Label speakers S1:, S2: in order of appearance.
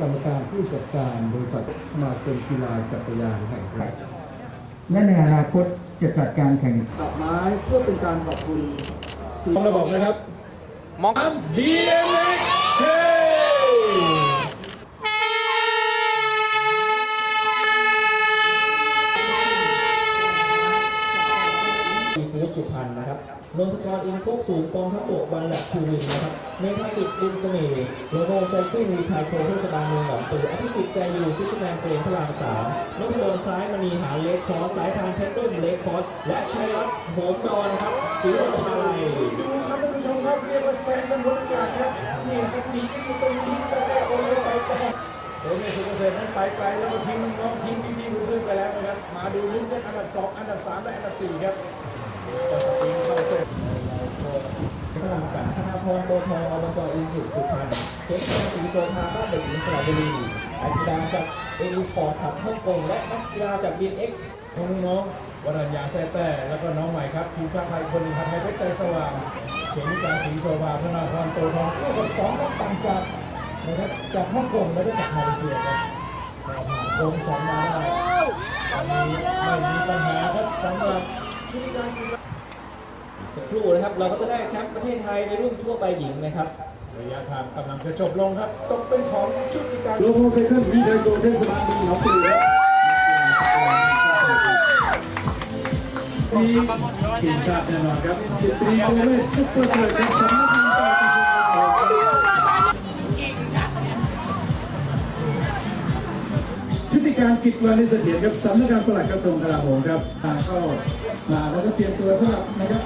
S1: กรรมการผู้จัดการบริษัทสมาคมกีฬาจักรยานแห่งประเทศ
S2: และในอนาคตจะจัดการแข่ง
S1: ดอกไม้เพื่อเป็นการขอบคุณที่
S3: ต้องระบอกนะครับ
S4: มอง
S3: BMX เฮ้
S5: มีฟูดสุพรรณนะครับ นนทกรอินโคกสู่สกองทัพบกบันดับทูวินนะครับเมธาสิทธิ์ดินเสน่ห์โลโมไซซิ่งวีไทยโคเทศบาลเมืองหนองปืออภิสิทธิ์ใจอยู่พิชแมนเฟรมพระรามสามนพดลคล้ายมณีหาเลคคอสายทางเพชรตุ้มเลคคอสและชัยรัตน์โหมดอนนะครับศรีสัชาลัย
S1: ดูครับท่านผู้ชมครับเรียกว่าแซงกันบนอากาศครับนี่ครับดีที่อยู่ตรงนี้แต่แต่โอ้ยไปแต่โอ้ยสุเกษตรนั้นไปไกลแล้วก็ทิ้งน้องทิ้งดีๆเพื่อนไปแล้วนะครับมาดูลุ้นกันอันดับสองอันดับสามและอันดับสี่ครับ
S5: พลังสารธนาพรโตทองอบจอินสุสุพรรณเทคโนโลยีโซชาบ้านเด็กหญิงสระบุรีนักกีฬาจากเอลิสปอร์ตขับฮ่องกงและนักกีฬาจากบีเอ็ก
S3: น้องๆวรัญญาแซ่แต่แล้วก็น้องใหม่ครับทีมชาติไทยคนหนึ่งครับไทยเพชรใจสว่างเขมิกาศรีโซภาพนาพรโตทองสู้กับสองนักต่างจากนะครับจากฮ่องกงและจากมาเลเซียครับก็ผ่านโค้งสองมาได้ไม่มีปัญหาครับสำหรับ
S5: สักครู่นะครับ เราก็จะได้แชมป์ประเทศไทยในรุ่นทั่วไปหญิงนะครับ
S3: ระยะทางกำลังจะจบลงครับตกเป็นของชุดกีฬา
S1: โลโมไซเคิลวีไทยโกเทศบาลเมืองหนองปลือครับ
S3: ทีทีมชาติแน่นอนครับสิบตรีโอเวสซุปเปอร์เกิร์ลครับสำนักงานการเกษตรชุติการกิจวานิเสถียรครับสำนักงานปลัดกระทรวงกลาโหมครับทางเข้ามาแล้วก็เตรียมตัวสำหรับนะครับการ